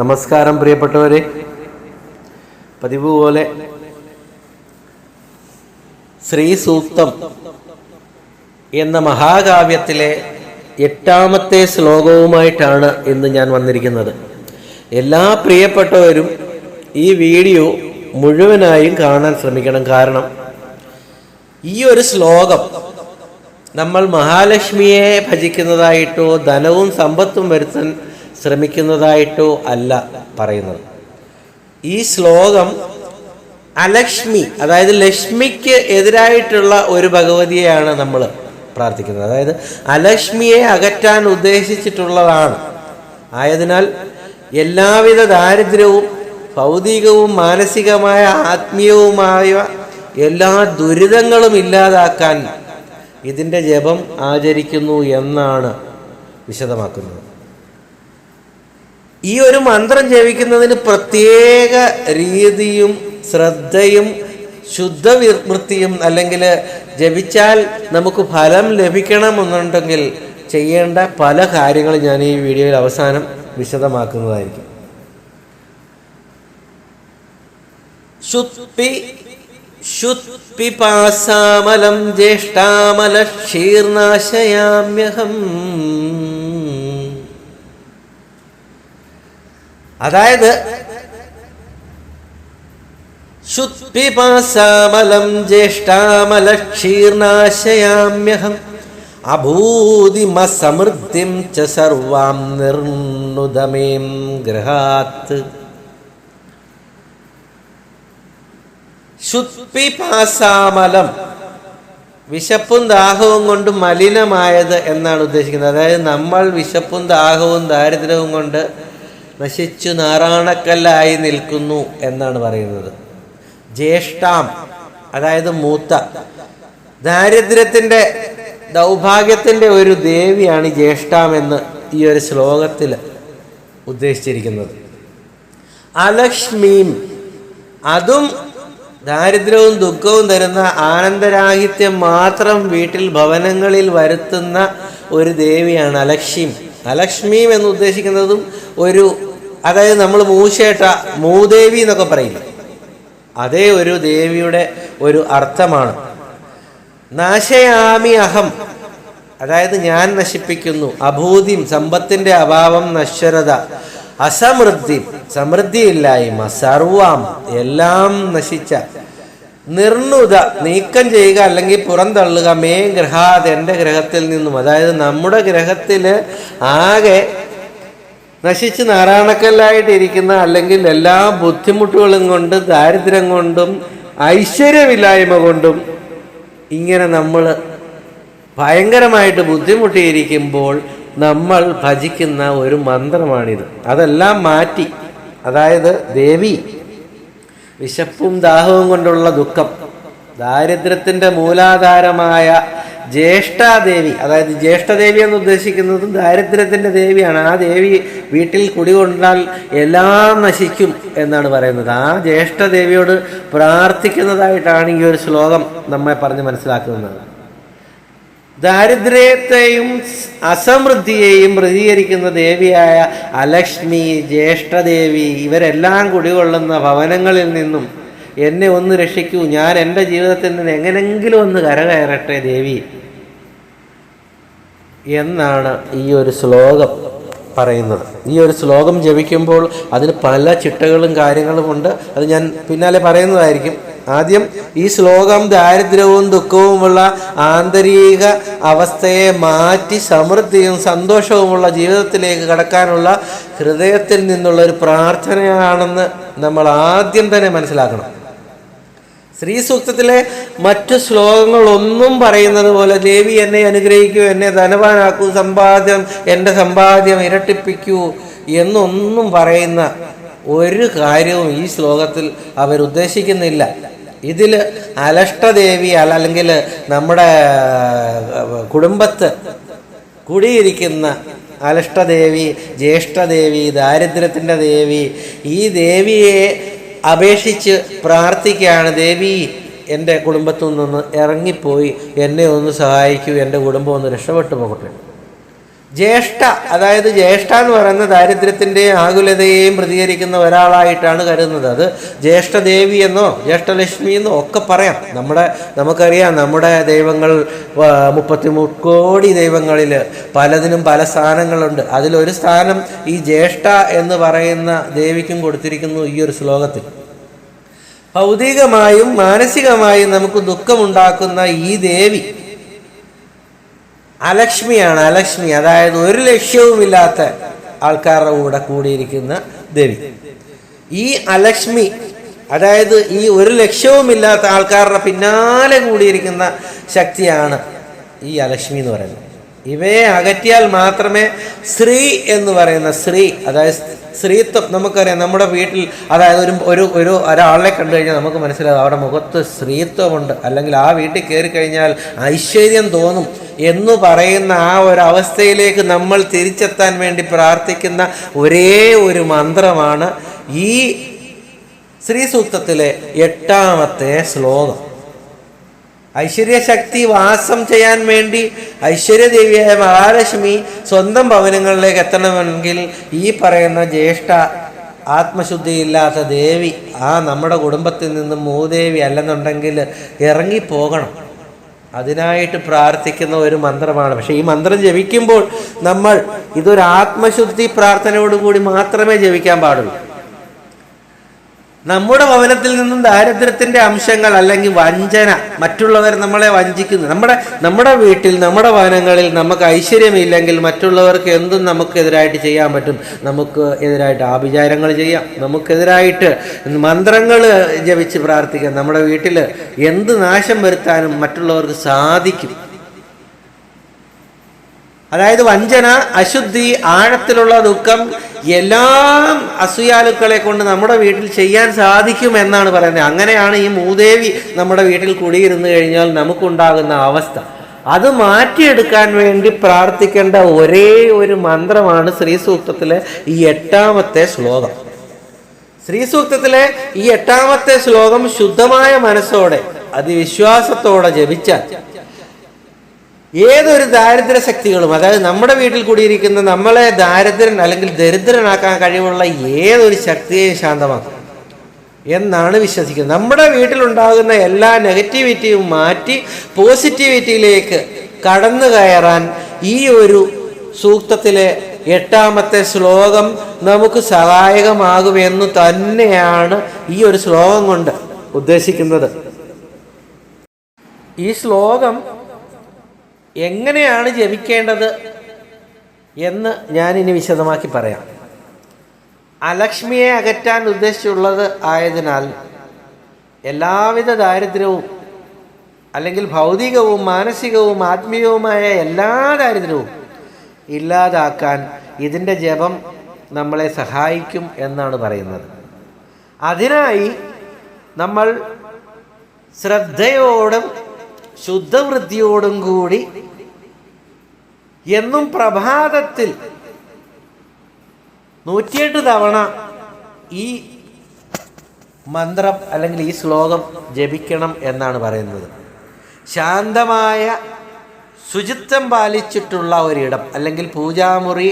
നമസ്കാരം പ്രിയപ്പെട്ടവരെ. പതിവ് പോലെ ശ്രീ സൂക്തം എന്ന മഹാകാവ്യത്തിലെ എട്ടാമത്തെ ശ്ലോകവുമായിട്ടാണ് ഇന്ന് ഞാൻ വന്നിരിക്കുന്നത്. എല്ലാ പ്രിയപ്പെട്ടവരും ഈ വീഡിയോ മുഴുവനായും കാണാൻ ശ്രമിക്കണം. കാരണം ഈ ഒരു ശ്ലോകം നമ്മൾ മഹാലക്ഷ്മിയെ ഭജിക്കുന്നതായിട്ടോ ധനവും സമ്പത്തും വരുത്താൻ ശ്രമിക്കുന്നതായിട്ടോ അല്ല പറയുന്നത്. ഈ ശ്ലോകം അലക്ഷ്മി അതായത് ലക്ഷ്മിക്ക് എതിരായിട്ടുള്ള ഒരു ഭഗവതിയെയാണ് നമ്മൾ പ്രാർത്ഥിക്കുന്നത്. അതായത് അലക്ഷ്മിയെ അകറ്റാൻ ഉദ്ദേശിച്ചിട്ടുള്ളതാണ്. ആയതിനാൽ എല്ലാവിധ ദാരിദ്ര്യവും ഭൗതികവും മാനസികമായ ആത്മീയവുമായ എല്ലാ ദുരിതങ്ങളും ഇല്ലാതാക്കാൻ ഇതിന്റെ ജപം ആചരിക്കുന്നു എന്നാണ് വിശദമാക്കുന്നത്. ഈ ഒരു മന്ത്രം ജപിക്കുന്നതിന് പ്രത്യേക രീതിയും ശ്രദ്ധയും ശുദ്ധ വൃത്തിയും അല്ലെങ്കിൽ ജപിച്ചാൽ നമുക്ക് ഫലം ലഭിക്കണമെന്നുണ്ടെങ്കിൽ ചെയ്യേണ്ട പല കാര്യങ്ങളും ഞാൻ ഈ വീഡിയോയിൽ അവസാനം വിശദമാക്കുന്നതായിരിക്കും. ശുത്പിപാസാമലം ജ്യേഷ്ഠാമല ക്ഷീർനാശയാമ്യഹം അതായത് ശുത്പിപാസാമലം ജ്യേഷ്ഠാമലക്ഷീർണാശയാമ്യഹം അഭൂതിമസമൃദ്ധിം ച സർവാം നിർണുദമേം ഗൃഹാത്ത് ശുത്പിപാസാമലം വിശപ്പും ദാഹവും കൊണ്ട് മലിനമായത് എന്നാണ് ഉദ്ദേശിക്കുന്നത്. അതായത് നമ്മൾ വിശപ്പും ദാഹവും ദാരിദ്ര്യവും കൊണ്ട് നശിച്ചു നാറാണക്കല്ലായി നിൽക്കുന്നു എന്നാണ് പറയുന്നത്. ജ്യേഷ്ഠാം അതായത് മൂത്ത ദാരിദ്ര്യത്തിന്റെ ദൗഭാഗ്യത്തിന്റെ ഒരു ദേവിയാണ് ജ്യേഷ്ഠാം എന്ന് ഈ ഒരു ശ്ലോകത്തിൽ ഉദ്ദേശിച്ചിരിക്കുന്നത്. അലക്ഷ്മീം അതും ദാരിദ്ര്യവും ദുഃഖവും തരുന്ന ആനന്ദരാഹിത്യം മാത്രം വീട്ടിൽ ഭവനങ്ങളിൽ വരുത്തുന്ന ഒരു ദേവിയാണ് അലക്ഷ്മീം. അലക്ഷ്മീം എന്ന് ഉദ്ദേശിക്കുന്നതും ഒരു അതായത് നമ്മൾ മൂശേട്ട മൂദേവി എന്നൊക്കെ പറയില്ല? അതേ ഒരു ദേവിയുടെ ഒരു അർത്ഥമാണ്. നാശയാമി അഹം. അതായത് ഞാൻ നശിപ്പിക്കുന്നു. അഭൂതിം സമ്പത്തിന്റെ അഭാവം നശ്വരത അസമൃദ്ധി സമൃദ്ധിയില്ലായ്മ സർവാം എല്ലാം നശിച്ച നിർണുത നീക്കം ചെയ്യുക അല്ലെങ്കിൽ പുറന്തള്ളുക മേ ഗ്രഹാത് എന്റെ ഗ്രഹത്തിൽ നിന്നും. അതായത് നമ്മുടെ ഗ്രഹത്തിൽ ആകെ നശിച്ച് നാരായണക്കല്ലായിട്ടിരിക്കുന്ന അല്ലെങ്കിൽ എല്ലാ ബുദ്ധിമുട്ടുകളും കൊണ്ട് ദാരിദ്ര്യം കൊണ്ടും ഐശ്വര്യമില്ലായ്മ കൊണ്ടും ഇങ്ങനെ നമ്മൾ ഭയങ്കരമായിട്ട് ബുദ്ധിമുട്ടിയിരിക്കുമ്പോൾ നമ്മൾ ഭജിക്കുന്ന ഒരു മന്ത്രമാണിത്. അതെല്ലാം മാറ്റി. അതായത് ദേവി വിശപ്പും ദാഹവും കൊണ്ടുള്ള ദുഃഖം ദാരിദ്ര്യത്തിന്റെ മൂലാധാരമായ ജ്യേഷ്ഠാദേവി. അതായത് ജ്യേഷ്ഠദേവി എന്ന് ഉദ്ദേശിക്കുന്നത് ദാരിദ്ര്യത്തിന്റെ ദേവിയാണ്. ആ ദേവി വീട്ടിൽ കുടികൊണ്ടാൽ എല്ലാം നശിക്കും എന്നാണ് പറയുന്നത്. ആ ജ്യേഷ്ഠദേവിയോട് പ്രാർത്ഥിക്കുന്നതായിട്ടാണ് ഈ ഒരു ശ്ലോകം നമ്മെ പറഞ്ഞ് മനസ്സിലാക്കുന്നത്. ദാരിദ്ര്യത്തെയും അസമൃദ്ധിയെയും പ്രതികരിക്കുന്ന ദേവിയായ അലക്ഷ്മി ജ്യേഷ്ഠദേവി ഇവരെല്ലാം കുടികൊള്ളുന്ന ഭവനങ്ങളിൽ നിന്നും എന്നെ ഒന്ന് രക്ഷിക്കൂ. ഞാൻ എന്റെ ജീവിതത്തിൽ നിന്ന് എങ്ങനെങ്കിലും ഒന്ന് കരകയറട്ടെ ദേവി. എന്നാണ് ഈ ഒരു ശ്ലോകം പറയുന്നത്. ഈ ഒരു ശ്ലോകം ജപിക്കുമ്പോൾ അതിന് പല ചിട്ടകളും കാര്യങ്ങളുമുണ്ട് അത് ഞാൻ പിന്നാലെ പറയുന്നതായിരിക്കും. ആദ്യം ഈ ശ്ലോകം ദാരിദ്ര്യവും ദുഃഖവുമുള്ള ആന്തരിക അവസ്ഥയെ മാറ്റി സമൃദ്ധിയും സന്തോഷവുമുള്ള ജീവിതത്തിലേക്ക് കടക്കാനുള്ള ഹൃദയത്തിൽ നിന്നുള്ള ഒരു പ്രാർത്ഥനയാണെന്ന് നമ്മൾ ആദ്യം തന്നെ മനസ്സിലാക്കണം. ശ്രീ സൂക്തത്തിലെ മറ്റു ശ്ലോകങ്ങളൊന്നും പറയുന്നത് പോലെ ദേവി എന്നെ അനുഗ്രഹിക്കൂ എന്നെ ധനവാനാക്കൂ സമ്പാദ്യം എന്റെ സമ്പാദ്യം ഇരട്ടിപ്പിക്കൂ എന്നൊന്നും പറയുന്ന ഒരു കാര്യവും ഈ ശ്ലോകത്തിൽ അവരുദ്ദേശിക്കുന്നില്ല. ഇതിൽ അലഷ്ടദേവി അല്ല അല്ലെങ്കിൽ നമ്മുടെ കുടുംബത്ത് കുടിയിരിക്കുന്ന അലഷ്ടദേവി ജ്യേഷ്ഠദേവി ദാരിദ്ര്യത്തിന്റെ ദേവി ഈ ദേവിയെ അപേക്ഷിച്ച് പ്രാർത്ഥിക്കുകയാണ് ദേവി എന്റെ കുടുംബത്തിൽ നിന്ന് ഇറങ്ങിപ്പോയി. എന്നെ ഒന്ന് സഹായിക്കൂ. എന്റെ കുടുംബം ഒന്ന് രക്ഷപ്പെട്ടു പോകട്ടെ. ജ്യേഷ്ഠ അതായത് ജ്യേഷ്ഠ എന്ന് പറയുന്ന ദാരിദ്ര്യത്തിന്റെയും ആകുലതയെയും പ്രതികരിക്കുന്ന ഒരാളായിട്ടാണ് കരുതുന്നത്. അത് ജ്യേഷ്ഠദേവി എന്നോ ജ്യേഷ്ഠലക്ഷ്മി എന്നോ ഒക്കെ പറയാം. നമ്മുടെ നമുക്കറിയാം നമ്മുടെ ദൈവങ്ങൾ മുപ്പത്തി കോടി ദൈവങ്ങളിൽ പലതിനും പല സ്ഥാനങ്ങളുണ്ട്. അതിലൊരു സ്ഥാനം ഈ ജ്യേഷ്ഠ എന്ന് പറയുന്ന ദേവിക്കും കൊടുത്തിരിക്കുന്നു ഈ ഒരു ശ്ലോകത്തിൽ. ഭൗതികമായും മാനസികമായും നമുക്ക് ദുഃഖമുണ്ടാക്കുന്ന ഈ ദേവി അലക്ഷ്മിയാണ് അലക്ഷ്മി. അതായത് ഒരു ലക്ഷ്യവുമില്ലാത്ത ആൾക്കാരുടെ കൂടെ കൂടിയിരിക്കുന്ന ദേവി. ഈ അലക്ഷ്മി അതായത് ഈ ഒരു ലക്ഷ്യവുമില്ലാത്ത ആൾക്കാരുടെ പിന്നാലെ കൂടിയിരിക്കുന്ന ശക്തിയാണ് ഈ അലക്ഷ്മി എന്ന് പറയുന്നത്. ഇവയെ അകറ്റിയാൽ മാത്രമേ സ്ത്രീ എന്ന് പറയുന്ന സ്ത്രീ അതായത് സ്ത്രീത്വം നമുക്കറിയാം. നമ്മുടെ വീട്ടിൽ അതായത് ഒരു ഒരു ഒരു ഒരാളെ കണ്ടു കഴിഞ്ഞാൽ നമുക്ക് മനസ്സിലാകും അവിടെ മുഖത്ത് സ്ത്രീത്വമുണ്ട്. അല്ലെങ്കിൽ ആ വീട്ടിൽ കയറി കഴിഞ്ഞാൽ ഐശ്വര്യം തോന്നും എന്ന് പറയുന്ന ആ ഒരു അവസ്ഥയിലേക്ക് നമ്മൾ തിരിച്ചെത്താൻ വേണ്ടി പ്രാർത്ഥിക്കുന്ന ഒരേ ഒരു മന്ത്രമാണ് ഈ ശ്രീ സൂക്തത്തിലെ എട്ടാമത്തെ ശ്ലോകം. ഐശ്വര്യശക്തി വാസം ചെയ്യാൻ വേണ്ടി ഐശ്വര്യദേവിയായ മഹാലക്ഷ്മി സ്വന്തം ഭവനങ്ങളിലേക്ക് എത്തണമെങ്കിൽ ഈ പറയുന്ന ജ്യേഷ്ഠ ആത്മശുദ്ധിയില്ലാത്ത ദേവി ആ നമ്മുടെ കുടുംബത്തിൽ നിന്നും മൂദേവി അല്ലെന്നുണ്ടെങ്കിൽ ഇറങ്ങിപ്പോകണം. അതിനായിട്ട് പ്രാർത്ഥിക്കുന്ന ഒരു മന്ത്രമാണ്. പക്ഷെ ഈ മന്ത്രം ജപിക്കുമ്പോൾ നമ്മൾ ഇതൊരു ആത്മശുദ്ധി പ്രാർത്ഥനയോടുകൂടി മാത്രമേ ജപിക്കാൻ പാടുള്ളൂ. നമ്മുടെ ഭവനത്തിൽ നിന്നും ദാരിദ്ര്യത്തിന്റെ അംശങ്ങൾ അല്ലെങ്കിൽ വഞ്ചന മറ്റുള്ളവർ നമ്മളെ വഞ്ചിക്കുന്നു. നമ്മുടെ നമ്മുടെ വീട്ടിൽ നമ്മുടെ ഭവനങ്ങളിൽ നമുക്ക് ഐശ്വര്യമില്ലെങ്കിൽ മറ്റുള്ളവർക്ക് എന്തും നമുക്കെതിരായിട്ട് ചെയ്യാൻ പറ്റും. നമുക്ക് എതിരായിട്ട് ആഭിചാരങ്ങൾ ചെയ്യാം. നമുക്കെതിരായിട്ട് മന്ത്രങ്ങൾ ജപിച്ച് പ്രാർത്ഥിക്കാം. നമ്മുടെ വീട്ടിൽ എന്ത് നാശം വരുത്താനും മറ്റുള്ളവർക്ക് സാധിക്കും. അതായത് വഞ്ചന അശുദ്ധി ആഴത്തിലുള്ള ദുഃഖം എല്ലാം അസൂയാലുക്കളെ കൊണ്ട് നമ്മുടെ വീട്ടിൽ ചെയ്യാൻ സാധിക്കും എന്നാണ് പറയുന്നത്. അങ്ങനെയാണ് ഈ മൂദേവി നമ്മുടെ വീട്ടിൽ കുടിയിരുന്ന് കഴിഞ്ഞാൽ നമുക്കുണ്ടാകുന്ന അവസ്ഥ. അത് മാറ്റിയെടുക്കാൻ വേണ്ടി പ്രാർത്ഥിക്കേണ്ട ഒരേ ഒരു മന്ത്രമാണ് ശ്രീ സൂക്തത്തിലെ ഈ എട്ടാമത്തെ ശ്ലോകം. ശ്രീ സൂക്തത്തിലെ ഈ എട്ടാമത്തെ ശ്ലോകം ശുദ്ധമായ മനസ്സോടെ അതിവിശ്വാസത്തോടെ ജപിച്ചാൽ ഏതൊരു ദാരിദ്ര്യ ശക്തികളും അതായത് നമ്മുടെ വീട്ടിൽ കൂടിയിരിക്കുന്ന നമ്മളെ ദാരിദ്ര്യൻ അല്ലെങ്കിൽ ദരിദ്രനാക്കാൻ കഴിവുള്ള ഏതൊരു ശക്തിയെയും ശാന്തമാക്കും. എന്നാണ് വിശ്വസിക്കുന്നത്. നമ്മുടെ വീട്ടിലുണ്ടാകുന്ന എല്ലാ നെഗറ്റിവിറ്റിയും മാറ്റി പോസിറ്റിവിറ്റിയിലേക്ക് കടന്നു കയറാൻ ഈ ഒരു സൂക്തത്തിലെ എട്ടാമത്തെ ശ്ലോകം നമുക്ക് സഹായകമാകുമെന്ന് തന്നെയാണ് ഈ ഒരു ശ്ലോകം കൊണ്ട് ഉദ്ദേശിക്കുന്നത്. ഈ ശ്ലോകം എങ്ങനെയാണ് ജപിക്കേണ്ടത് എന്ന് ഞാനിനി വിശദമാക്കി പറയാം. അലക്ഷ്മിയെ അകറ്റാൻ ഉദ്ദേശിച്ചുള്ളത് ആയതിനാൽ എല്ലാവിധ ദാരിദ്ര്യവും അല്ലെങ്കിൽ ഭൗതികവും മാനസികവും ആത്മീയവുമായ എല്ലാ ദാരിദ്ര്യവും ഇല്ലാതാക്കാൻ ഇതിന്റെ ജപം നമ്മളെ സഹായിക്കും എന്നാണ് പറയുന്നത്. അതിനായി നമ്മൾ ശ്രദ്ധയോടും ശുദ്ധവൃത്തിയോടും കൂടി എന്നും പ്രഭാതത്തിൽ നൂറ്റിയെട്ട് തവണ ഈ മന്ത്രം അല്ലെങ്കിൽ ഈ ശ്ലോകം ജപിക്കണം എന്നാണ് പറയുന്നത്. ശാന്തമായ ശുചിത്വം പാലിച്ചിട്ടുള്ള ഒരിടം അല്ലെങ്കിൽ പൂജാമുറി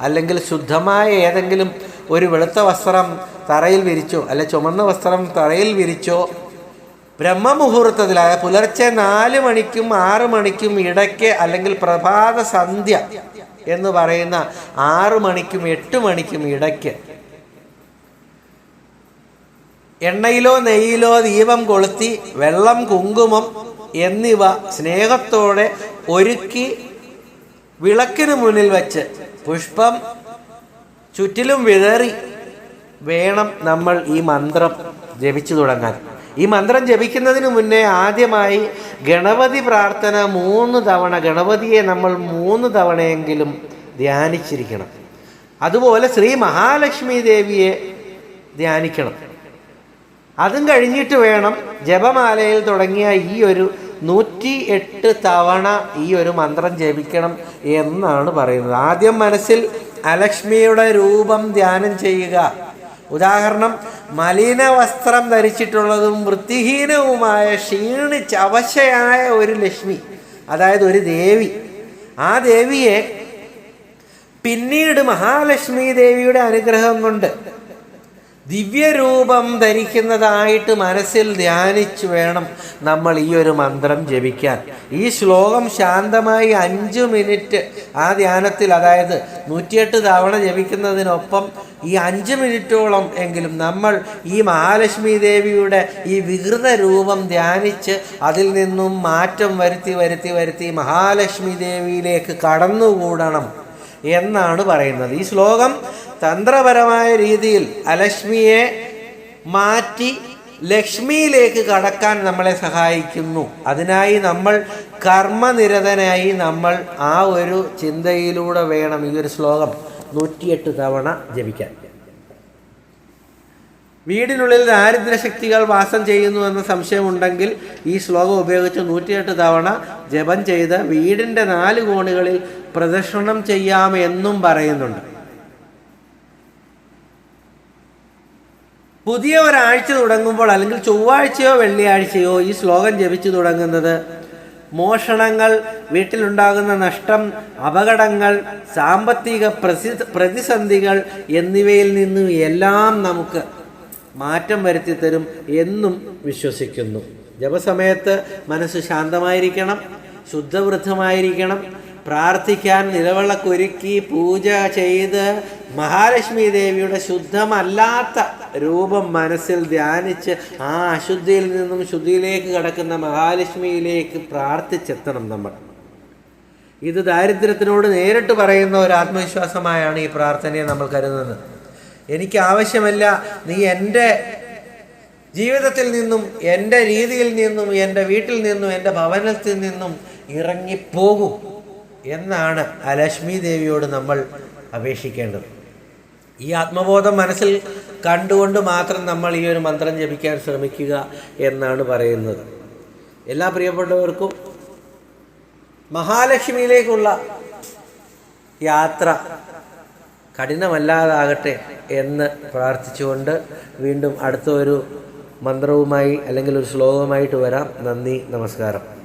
അല്ലെങ്കിൽ ശുദ്ധമായ ഏതെങ്കിലും ഒരു വെളുത്ത വസ്ത്രം തറയിൽ വിരിച്ചോ അല്ലെ ചുമന്ന വസ്ത്രം തറയിൽ വിരിച്ചോ ബ്രഹ്മമുഹൂർത്തത്തിലായ പുലർച്ചെ നാല് മണിക്കും ആറ് മണിക്കും ഇടയ്ക്ക് അല്ലെങ്കിൽ പ്രഭാത സന്ധ്യ എന്ന് പറയുന്ന ആറ് മണിക്കും എട്ട് മണിക്കും ഇടയ്ക്ക് എണ്ണയിലോ നെയ്യിലോ ദീപം കൊളുത്തി വെള്ളം കുങ്കുമം എന്നിവ സ്നേഹത്തോടെ ഒരുക്കി വിളക്കിന് മുന്നിൽ വച്ച് പുഷ്പം ചുറ്റിലും വിതറി വേണം നമ്മൾ ഈ മന്ത്രം ജപിച്ചു തുടങ്ങാൻ. ഈ മന്ത്രം ജപിക്കുന്നതിന് മുന്നേ ആദ്യമായി ഗണപതി പ്രാർത്ഥന മൂന്ന് തവണ ഗണപതിയെ നമ്മൾ മൂന്ന് തവണയെങ്കിലും ധ്യാനിച്ചിരിക്കണം. അതുപോലെ ശ്രീ മഹാലക്ഷ്മി ദേവിയെ ധ്യാനിക്കണം. അതും കഴിഞ്ഞിട്ട് വേണം ജപമാലയിൽ തുടങ്ങിയ ഈ ഒരു നൂറ്റി എട്ട് തവണ ഈ ഒരു മന്ത്രം ജപിക്കണം എന്നാണ് പറയുന്നത്. ആദ്യം മനസ്സിൽ അലക്ഷ്മിയുടെ രൂപം ധ്യാനം ചെയ്യുക. ഉദാഹരണം മലിന വസ്ത്രം ധരിച്ചിട്ടുള്ളതും വൃത്തിഹീനവുമായ ക്ഷീണിച്ച് അവശയായ ഒരു ലക്ഷ്മി അതായത് ഒരു ദേവി. ആ ദേവിയെ പിന്നീട് മഹാലക്ഷ്മി ദേവിയുടെ അനുഗ്രഹം കൊണ്ട് ദിവ്യരൂപം ധരിക്കുന്നതായിട്ട് മനസ്സിൽ ധ്യാനിച്ചു വേണം നമ്മൾ ഈ ഒരു മന്ത്രം ജപിക്കാൻ. ഈ ശ്ലോകം ശാന്തമായി അഞ്ച് മിനിറ്റ് ആ ധ്യാനത്തിൽ അതായത് നൂറ്റിയെട്ട് തവണ ജപിക്കുന്നതിനൊപ്പം ഈ അഞ്ച് മിനിറ്റോളം എങ്കിലും നമ്മൾ ഈ മഹാലക്ഷ്മി ദേവിയുടെ ഈ വികൃത രൂപം ധ്യാനിച്ച് അതിൽ നിന്നും മാറ്റം വരുത്തി വരുത്തി വരുത്തി മഹാലക്ഷ്മി ദേവിയിലേക്ക് കടന്നുകൂടണം എന്നാണ് പറയുന്നത്. ഈ ശ്ലോകം തന്ത്രപരമായ രീതിയിൽ അലക്ഷ്മിയെ മാറ്റി ലക്ഷ്മിയിലേക്ക് കടക്കാൻ നമ്മളെ സഹായിക്കുന്നു. അതിനായി നമ്മൾ കർമ്മനിരതനായി നമ്മൾ ആ ഒരു ചിന്തയിലൂടെ വേണം. ഈ ഒരു ശ്ലോകം. നൂറ്റിയെട്ട് തവണ ജപിക്കാൻ. വീടിനുള്ളിൽ ദാരിദ്ര്യശക്തികൾ വാസം ചെയ്യുന്നു എന്ന സംശയമുണ്ടെങ്കിൽ ഈ ശ്ലോകം ഉപയോഗിച്ച് നൂറ്റിയെട്ട് തവണ ജപം ചെയ്ത് വീടിന്റെ നാല് കോണുകളിൽ പ്രദക്ഷിണം ചെയ്യാമെന്നും പറയുന്നുണ്ട്. പുതിയ ഒരാഴ്ച തുടങ്ങുമ്പോൾ അല്ലെങ്കിൽ ചൊവ്വാഴ്ചയോ വെള്ളിയാഴ്ചയോ ഈ ശ്ലോകം ജപിച്ചു തുടങ്ങുന്നത് മോഷണങ്ങൾ വീട്ടിലുണ്ടാകുന്ന നഷ്ടം അപകടങ്ങൾ സാമ്പത്തിക പ്രതിസന്ധികൾ എന്നിവയിൽ നിന്നും എല്ലാം നമുക്ക് മാറ്റം വരുത്തി തരും എന്നും വിശ്വസിക്കുന്നു. ജപസമയത്ത് മനസ്സ് ശാന്തമായിരിക്കണം ശുദ്ധവൃദ്ധമായിരിക്കണം പ്രാർത്ഥിക്കാൻ നിലവിളക്കൊരുക്കി പൂജ ചെയ്ത് മഹാലക്ഷ്മി ദേവിയുടെ ശുദ്ധമല്ലാത്ത രൂപം മനസ്സിൽ ധ്യാനിച്ച് ആ അശുദ്ധിയിൽ നിന്നും ശുദ്ധിയിലേക്ക് കടക്കുന്ന മഹാലക്ഷ്മിയിലേക്ക് പ്രാർത്ഥിച്ചെത്തണം നമ്മൾ. ഇത് ദാരിദ്ര്യത്തിനോട് നേരിട്ട് പറയുന്ന ഒരു ആത്മവിശ്വാസമായാണ് ഈ പ്രാർത്ഥനയെ നമ്മൾ കരുതുന്നത്. എനിക്ക് ആവശ്യമല്ല നീ എന്റെ ജീവിതത്തിൽ നിന്നും എന്റെ രീതിയിൽ നിന്നും എന്റെ വീട്ടിൽ നിന്നും എന്റെ ഭവനത്തിൽ നിന്നും ഇറങ്ങിപ്പോകും എന്നാണ് ആ ലക്ഷ്മി ദേവിയോട് നമ്മൾ അപേക്ഷിക്കേണ്ടത്. ഈ ആത്മബോധം മനസ്സിൽ കണ്ടുകൊണ്ട് മാത്രം നമ്മൾ ഈ ഒരു മന്ത്രം ജപിക്കാൻ ശ്രമിക്കുക എന്നാണ് പറയുന്നത്. എല്ലാ പ്രിയപ്പെട്ടവർക്കും മഹാലക്ഷ്മിയിലേക്കുള്ള യാത്ര കഠിനമല്ലാതാകട്ടെ എന്ന് പ്രാർത്ഥിച്ചുകൊണ്ട് വീണ്ടും അടുത്ത ഒരു മന്ത്രവുമായി അല്ലെങ്കിൽ ഒരു ശ്ലോകവുമായിട്ട് വരാം. നന്ദി നമസ്കാരം.